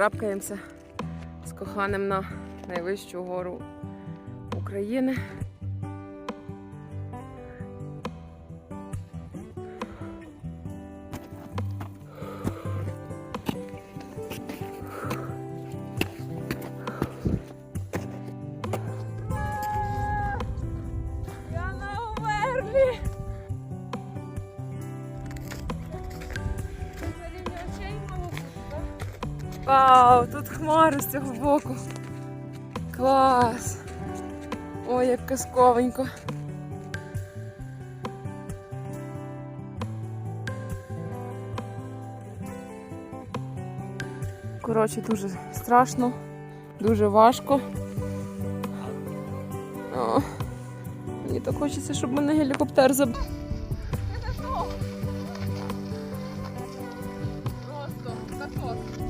Рапкаємося з коханим на найвищу гору України. Я на Оверлі! Вау, тут хмари з цього боку. Клас! Ой, як казковенько. Коротше, дуже страшно, дуже важко. О, Мені так хочеться, щоб мене гелікоптер заб... Просто картоф.